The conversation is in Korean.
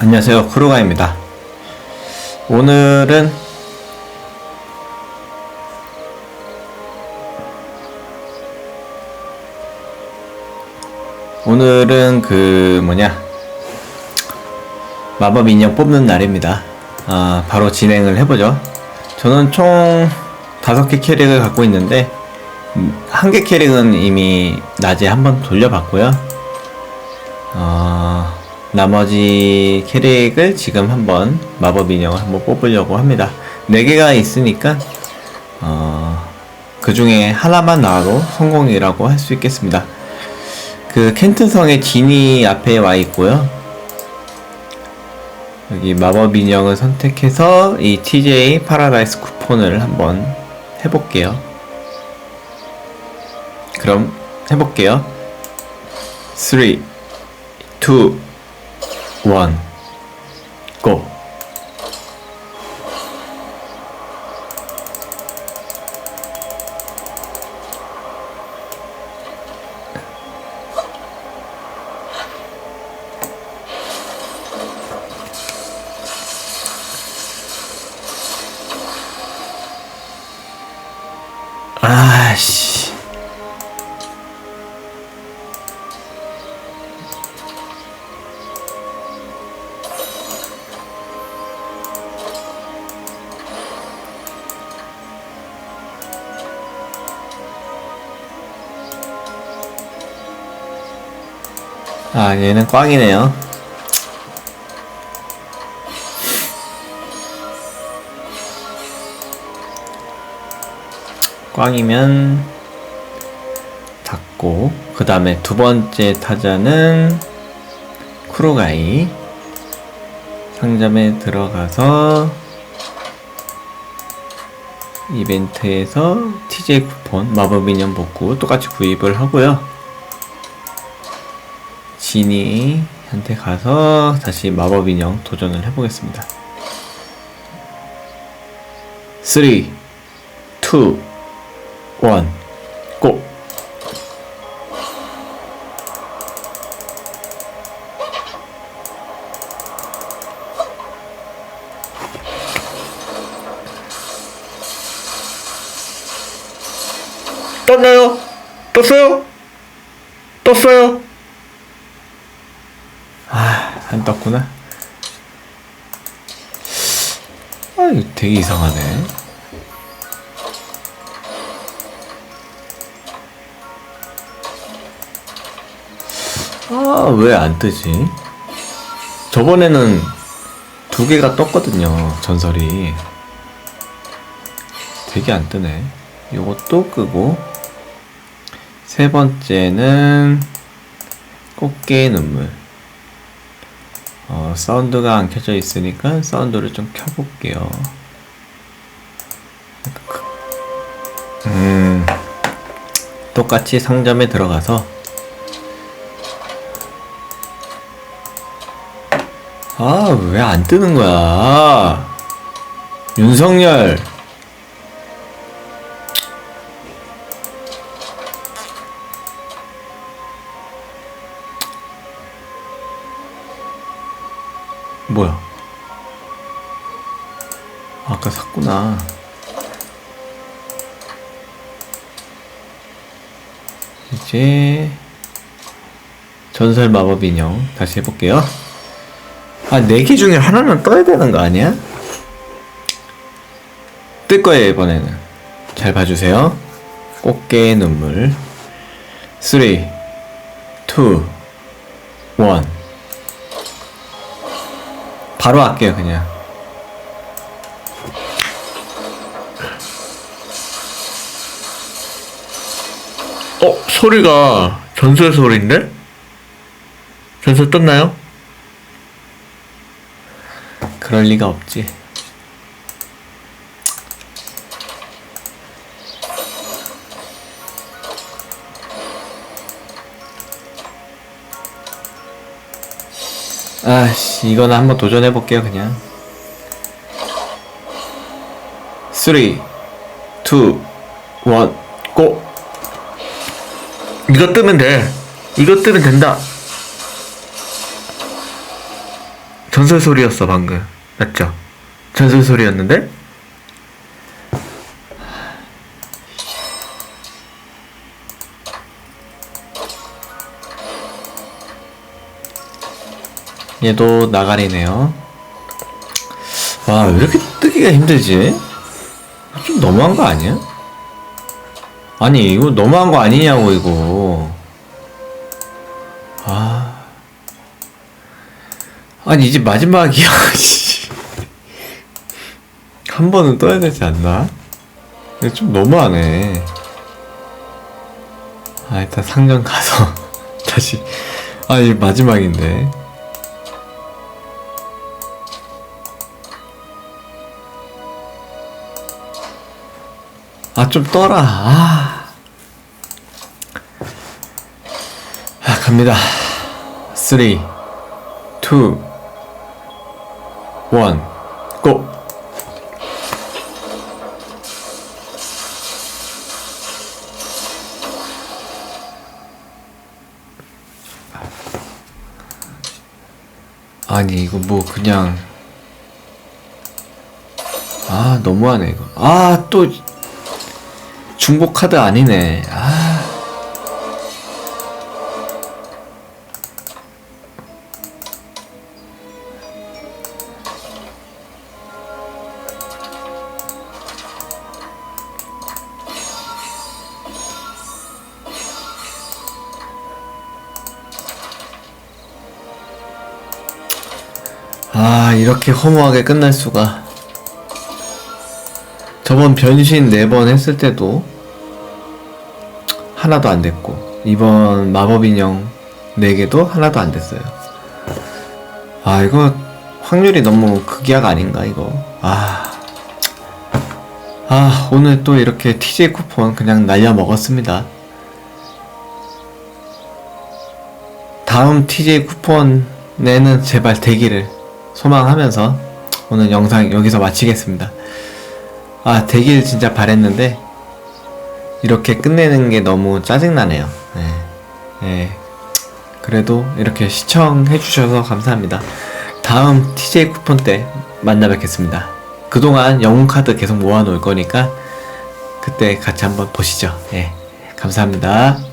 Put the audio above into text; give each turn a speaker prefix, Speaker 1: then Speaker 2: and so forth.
Speaker 1: 안녕하세요. 크루가입니다. 오늘은 오늘은 그 뭐냐? 마법 인형 뽑는 날입니다. 아 바로 진행을 해보죠. 저는 총 다섯 개 캐릭을 갖고 있는데 한 개 캐릭은 이미 낮에 한번 돌려봤고요. 어, 나머지 캐릭을 지금 한번 마법 인형을 한번 뽑으려고 합니다. 4개가 있으니까, 어, 그 중에 하나만 나와도 성공이라고 할 수 있겠습니다. 그 켄트성의 지니 앞에 와 있고요. 여기 마법 인형을 선택해서 이 TJ 파라다이스 쿠폰을 한번 해볼게요. 그럼 해볼게요. 3, 2, one. 아, 얘는 꽝이네요. 꽝이면 닫고 그 다음에 두 번째 타자는 쿠로가이 상점에 들어가서 이벤트에서 TJ 쿠폰 마법 인형 복구 똑같이 구입을 하고요. 지니한테 가서 다시 마법 인형 도전을 해보겠습니다. 3, 2, 1, 고! 떴나요? 떴어요? 떴어요? 아, 안 떴구나. 아, 이거 되게 이상하네. 아, 왜 안 뜨지? 저번에는 두 개가 떴거든요, 전설이. 되게 안 뜨네. 요것도 끄고. 세 번째는 꽃게의 눈물. 어, 사운드가 안 켜져 있으니까 사운드를 좀 켜볼게요. 음, 똑같이 상점에 들어가서 아, 왜 안 뜨는 거야? 윤석열. 뭐야? 아까 샀구나. 이제 전설 마법 인형 다시 해볼게요. 아, 네 개 중에 하나는 떠야 되는 거 아니야? 뜰 거예요, 이번에는. 잘 봐주세요. 꽃게의 눈물. 3, 2, 1. 바로 할게요, 그냥. 어, 소리가 전설 소리인데? 전설 떴나요? 그럴 리가 없지. 아씨, 이거는 한번 도전해 볼게요, 그냥. 3, 2, 1, 고! 이거 뜨면 돼. 이거 뜨면 된다. 전설 소리였어 방금 맞죠? 전설 소리였는데? 얘도 나가리네요. 와, 왜 이렇게 뜨기가 힘들지? 좀 너무한 거 아니야? 아니, 이거 너무한 거 아니냐고, 이거. 아. 아니, 이제 마지막이야, 씨. 한 번은 떠야 되지 않나? 좀 너무하네. 아, 일단 상점 가서 다시. 아, 이게 마지막인데. 아, 좀 떠라. 아. 아, 갑니다. 3, 2, 1, 고! 아니, 이거 뭐, 그냥. 아, 너무하네, 이거. 아, 또. 중복 카드 아니네. 아. 아, 이렇게 허무하게 끝날 수가. 저번 변신 4번 했을 때도 하나도 안 됐고 이번 마법 인형 4개도 하나도 안 됐어요. 아 이거 확률이 너무 극약 아닌가 이거. 아. 아 오늘 또 이렇게 TJ 쿠폰 그냥 날려 먹었습니다. 다음 TJ 쿠폰에는 제발 되기를 소망하면서 오늘 영상 여기서 마치겠습니다. 아, 되길 진짜 바랬는데, 이렇게 끝내는 게 너무 짜증나네요. 네. 네. 그래도 이렇게 시청해주셔서 감사합니다. 다음 TJ 쿠폰 때 만나 뵙겠습니다. 그동안 영웅카드 계속 모아놓을 거니까, 그때 같이 한번 보시죠. 예. 감사합니다.